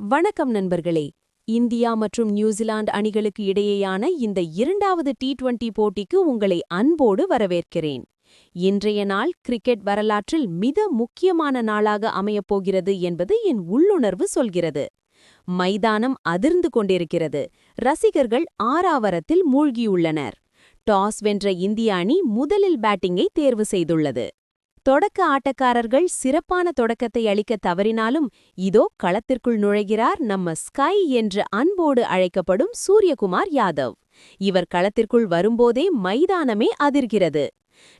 வணக்கம் நண்பர்களே. இந்தியா மற்றும் நியூசிலாந்து அணிகளுக்கு இடையேயான இந்த இரண்டாவது டி டுவெண்டி போட்டிக்கு உங்களை அன்போடு வரவேற்கிறேன். இன்றைய நாள் கிரிக்கெட் வரலாற்றில் மிக முக்கியமான நாளாக அமையப் போகிறது என்பது என் உள்ளுணர்வு சொல்கிறது. மைதானம் அதிர்ந்து கொண்டிருக்கிறது. ரசிகர்கள் ஆறாவரத்தில் மூழ்கியுள்ளனர். டாஸ் வென்ற இந்திய அணி முதலில் பேட்டிங்கை தேர்வு செய்துள்ளது. தொடக்க ஆட்டக்காரர்கள் சிறப்பான தொடக்கத்தை அளிக்க தவறினாலும் இதோ களத்திற்குள் நுழைகிறார் நம்ம ஸ்கை என்று அன்போடு அழைக்கப்படும் சூரியகுமார் யாதவ். இவர் களத்திற்குள் வரும்போதே மைதானமே அதிர்கிறது.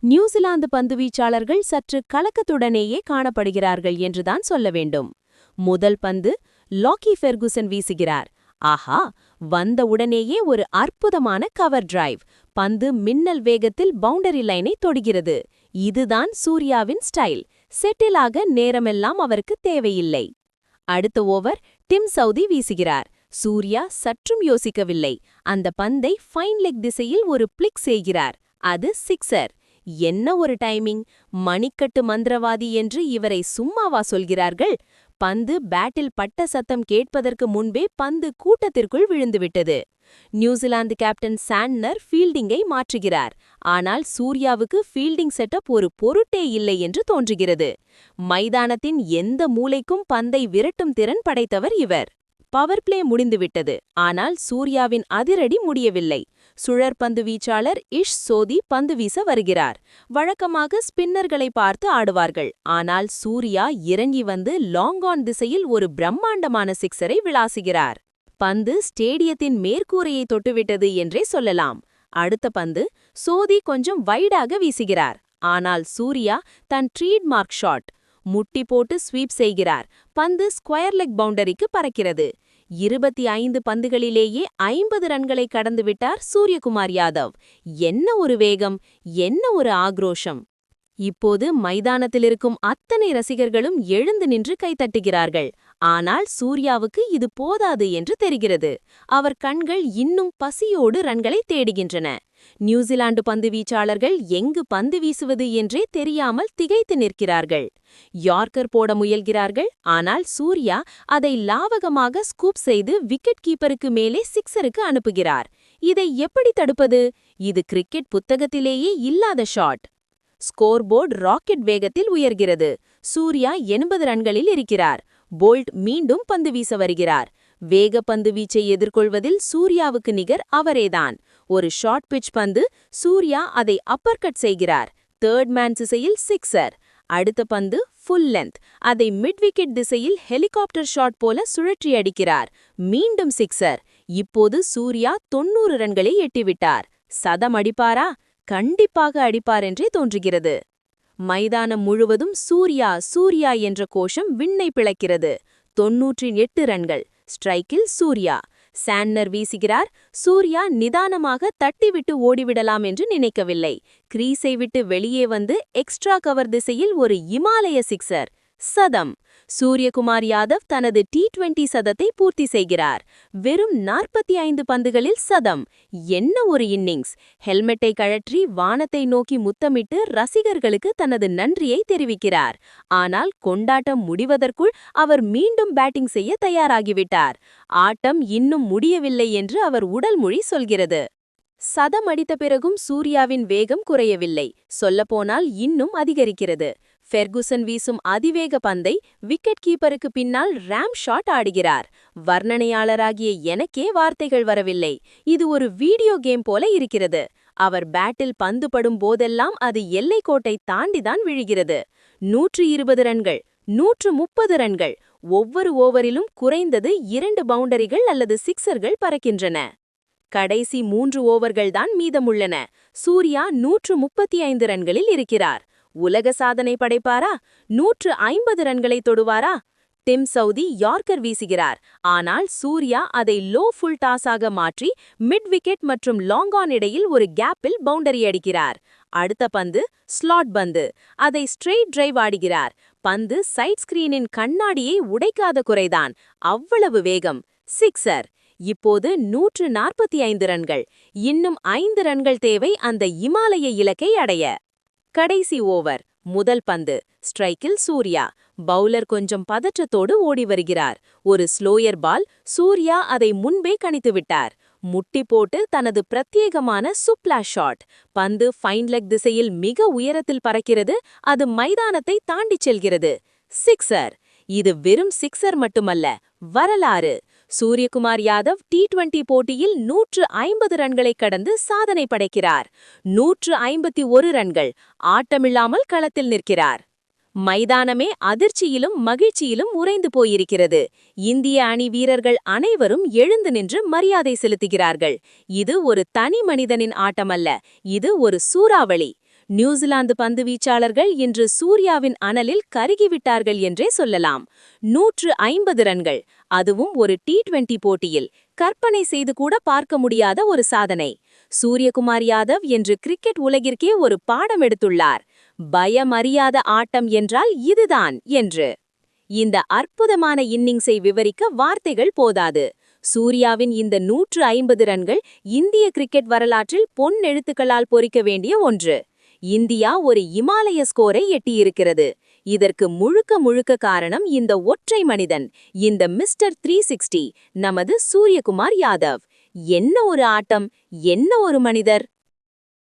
நியூசிலாந்து பந்துவீச்சாளர்கள் சற்று கலக்கத்துடனேயே காணப்படுகிறார்கள் என்றுதான் சொல்ல வேண்டும். முதல் பந்து லாக்கி ஃபெர்குசன் வீசுகிறார். ஆஹா! வந்த உடனேயே ஒரு அற்புதமான கவர் டிரைவ். பந்து மின்னல் வேகத்தில் பவுண்டரி லைனை தொடுகிறது. இதுதான் சூர்யாவின் ஸ்டைல். செட்டிலாக நேரமெல்லாம் அவருக்கு தேவையில்லை. அடுத்த ஓவர் டிம் சவுதி வீசுகிறார். சூர்யா சற்றும் யோசிக்கவில்லை. அந்த பந்தை ஃபைன் லெக் திசையில் ஒரு பிளிக் செய்கிறார். அது சிக்ஸர். என்ன ஒரு டைமிங். மணிக்கட்டு மந்திரவாதி என்று இவரை சும்மாவா சொல்கிறார்கள்? பந்து பேட்டில் பட்ட சத்தம் கேட்பதற்கு முன்பே பந்து கூட்டத்திற்குள் விழுந்துவிட்டது. நியூசிலாந்து கேப்டன் சாண்ட்னர் ஃபீல்டிங்கை மாற்றுகிறார். ஆனால் சூர்யாவுக்கு ஃபீல்டிங் செட்டப் ஒரு பொருட்டே இல்லை என்று தோன்றுகிறது. மைதானத்தின் எந்த மூலைக்கும் பந்தை விரட்டும் திறன் படைத்தவர் இவர். பவர் பிளே முடிந்துவிட்டது. ஆனால் சூர்யாவின் அதிரடி முடியவில்லை. சுழற்பந்து வீச்சாளர் இஷ் சோதி பந்து வீச வருகிறார். வழக்கமாக ஸ்பின்னர்களை பார்த்து ஆடுவார்கள். ஆனால் சூர்யா இறங்கி வந்து லாங் ஆன் திசையில் ஒரு பிரம்மாண்டமான சிக்ஸரை விளாசுகிறார். பந்து ஸ்டேடியத்தின் மேற்கூரையை தொட்டுவிட்டது என்றே சொல்லலாம். அடுத்த பந்து சோதி கொஞ்சம் வைடாக வீசுகிறார். ஆனால் சூர்யா தன் ட்ரீட்மார்க் ஷாட் முட்டி போட்டு ஸ்வீப் செய்கிறார். பந்து ஸ்கொயர் லெக் பவுண்டரிக்கு பறக்கிறது. இருபத்தி ஐந்து பந்துகளிலேயே ஐம்பது ரன்களை கடந்துவிட்டார் சூரியகுமார் யாதவ். என்ன ஒரு வேகம் என்ன ஒரு ஆக்ரோஷம். இப்போது மைதானத்திலிருக்கும் அத்தனை ரசிகர்களும் எழுந்து நின்று கைத்தட்டுகிறார்கள் ஆனால் சூர்யாவுக்கு இது போதாது என்று தெரிகிறது. அவர் கண்கள் இன்னும் பசியோடு ரன்களை தேடுகின்றன. நியூசிலாந்து பந்து வீச்சாளர்கள் எங்கு பந்து வீசுவது என்றே தெரியாமல் திகைத்து நிற்கிறார்கள். யார்க்கர் போட முயல்கிறார்கள். ஆனால் சூர்யா அதை லாவகமாக ஸ்கூப் செய்து விக்கெட் கீப்பருக்கு மேலே சிக்ஸருக்கு அனுப்புகிறார். இதை எப்படி தடுப்பது? இது கிரிக்கெட் புத்தகத்திலேயே இல்லாத ஷாட். ஸ்கோர் போர்டு ராக்கெட் வேகத்தில் உயர்கிறது. சூர்யா எண்பது ரன்களில் இருக்கிறார். போல்ட் மீண்டும் பந்து வீச வருகிறார். வேக பந்து வீச்சை எதிர்கொள்வதில் சூர்யாவுக்கு நிகர் அவரேதான். ஒரு ஷார்ட் பிட்ச் பந்து சூர்யா அதை அப்பர் கட் செய்கிறார். தேர்ட் மேன் திசையில் சிக்ஸர் அடுத்த பந்து ஃபுல் லென்த் அதை மிட் விக்கெட் திசையில் ஹெலிகாப்டர் ஷாட் போல சுழற்றி அடிக்கிறார். மீண்டும் சிக்ஸர் இப்போது சூர்யா தொன்னூறு ரன்களை எட்டிவிட்டார். சதம் அடிப்பாரா? கண்டிப்பாக அடிப்பார் என்றே தோன்றுகிறது. மைதானம் முழுவதும் சூர்யா சூர்யா என்ற கோஷம் விண்ணை பிளக்கிறது. தொன்னூற்றி எட்டு ரன்கள். ஸ்ட்ரைக்கில் சூர்யா. சான்னர் வீசுகிறார். சூர்யா நிதானமாக தட்டிவிட்டு ஓடிவிடலாம் என்று நினைக்கவில்லை. கிரீஸை விட்டு வெளியே வந்து எக்ஸ்ட்ரா கவர் திசையில் ஒரு இமாலய சிக்சர் சதம். சூரியகுமார் யாதவ் தனது டி டுவெண்டி சதத்தை பூர்த்தி செய்கிறார். வெறும் நாற்பத்தி ஐந்து பந்துகளில் சதம். என்ன ஒரு இன்னிங்ஸ். ஹெல்மெட்டை கழற்றி வானத்தை நோக்கி முத்தமிட்டு ரசிகர்களுக்கு தனது நன்றியை தெரிவிக்கிறார். ஆனால் கொண்டாட்டம் முடிவதற்குள் அவர் மீண்டும் பேட்டிங் செய்ய தயாராகிவிட்டார். ஆட்டம் இன்னும் முடியவில்லை என்று அவர் உடல் மொழி சொல்கிறது. சதம் அடித்த பிறகும் சூர்யாவின் வேகம் குறையவில்லை. சொல்லப்போனால் இன்னும் அதிகரிக்கிறது. ஃபெர்குசன் வீசும் அதிவேக பந்தை விக்கெட் கீப்பருக்கு பின்னால் ரேம் ஷாட் ஆடுகிறார். வர்ணனையாளராகிய எனக்கே வார்த்தைகள் வரவில்லை. இது ஒரு வீடியோ கேம் போல இருக்கிறது. அவர் பேட்டில் பந்து படும் போதெல்லாம் அது எல்லைக்கோட்டை தாண்டிதான் விழுகிறது. நூற்று இருபது ரன்கள் நூற்று முப்பது ரன்கள் ஒவ்வொரு ஓவரிலும் குறைந்தது இரண்டு பவுண்டரிகள் அல்லது சிக்சர்கள் பறக்கின்றன. கடைசி மூன்று ஓவர்கள்தான் மீதமுள்ளன. சூர்யா நூற்று முப்பத்தி ஐந்து ரன்களில் இருக்கிறார். உலக சாதனை படைப்பாரா? நூற்று ஐம்பது ரன்களை தொடுவாரா? டிம் சவுதி யார்க்கர் வீசுகிறார். ஆனால் சூர்யா அதை லோ ஃபுல் டாஸாக மாற்றி மிட் விக்கெட் மற்றும் லாங் ஆன் இடையில் ஒரு கேப்பில் பவுண்டரி அடிக்கிறார். அடுத்த பந்து ஸ்லாட் பந்து. அதை ஸ்ட்ரெயிட் டிரைவ் ஆடுகிறார். பந்து சைட் ஸ்கிரீனின் கண்ணாடியை உடைக்காத குறைதான். அவ்வளவு வேகம். சிக்ஸர். இப்போது நூற்று நாற்பத்தி ஐந்து ரன்கள். இன்னும் ஐந்து ரன்கள் தேவை அந்த இமாலய இலக்கை அடைய. கடைசி ஓவர். முதல் பந்து. ஸ்ட்ரைக்கில் சூர்யா. பவுலர் கொஞ்சம் பதற்றத்தோடு ஓடி வருகிறார். ஒரு ஸ்லோயர் பால். சூர்யா அதை முன்பே கணித்து விட்டார். முட்டி போட்டு தனது பிரத்யேகமான சுப்ளா ஷாட். பந்து ஃபைன் லெக் திசையில் மிக உயரத்தில் பறக்கிறது. அது மைதானத்தை தாண்டிச் செல்கிறது. சிக்ஸர். இது வெறும் சிக்ஸர் மட்டுமல்ல. வரலாறு. சூரியகுமார் யாதவ் டி டுவெண்டி போட்டியில் நூற்று ஐம்பது ரன்களை கடந்து சாதனை படைக்கிறார். நூற்று ஐம்பத்தி ஒரு ரன்கள் ஆட்டமில்லாமல் களத்தில் நிற்கிறார். மைதானமே அதிர்ச்சியிலும் மகிழ்ச்சியிலும் உறைந்து போயிருக்கிறது. இந்திய அணி வீரர்கள் அனைவரும் எழுந்து நின்று மரியாதை செலுத்துகிறார்கள். இது ஒரு தனி மனிதனின் ஆட்டமல்ல இது ஒரு சூறாவளி. நியூசிலாந்து பந்து வீச்சாளர்கள் இன்று சூர்யாவின் அனலில் கருகிவிட்டார்கள் என்றே சொல்லலாம். நூற்று ஐம்பது ரன்கள். அதுவும் ஒரு டி டுவெண்டி போட்டியில். கற்பனை செய்து கூட பார்க்க முடியாத ஒரு சாதனை. சூரியகுமார் யாதவ் என்று கிரிக்கெட் உலகிற்கே ஒரு பாடம் எடுத்துள்ளார். பயமறியாத ஆட்டம் என்றால் இதுதான் என்று. இந்த அற்புதமான இன்னிங்ஸை விவரிக்க வார்த்தைகள் போதாது. சூர்யாவின் இந்த நூற்று ஐம்பது ரன்கள் இந்திய கிரிக்கெட் வரலாற்றில் பொன் எழுத்துக்களால் பொறிக்க வேண்டிய ஒன்று. இந்தியா ஒரு இமாலய ஸ்கோரை எட்டியிருக்கிறது. இதற்கு முழுக்க முழுக்க காரணம் இந்த ஒற்றை மனிதன் இந்த மிஸ்டர் த்ரீ சிக்ஸ்டி நமது சூரியகுமார் யாதவ். என்ன ஒரு ஆட்டம் என்ன ஒரு மனிதர்?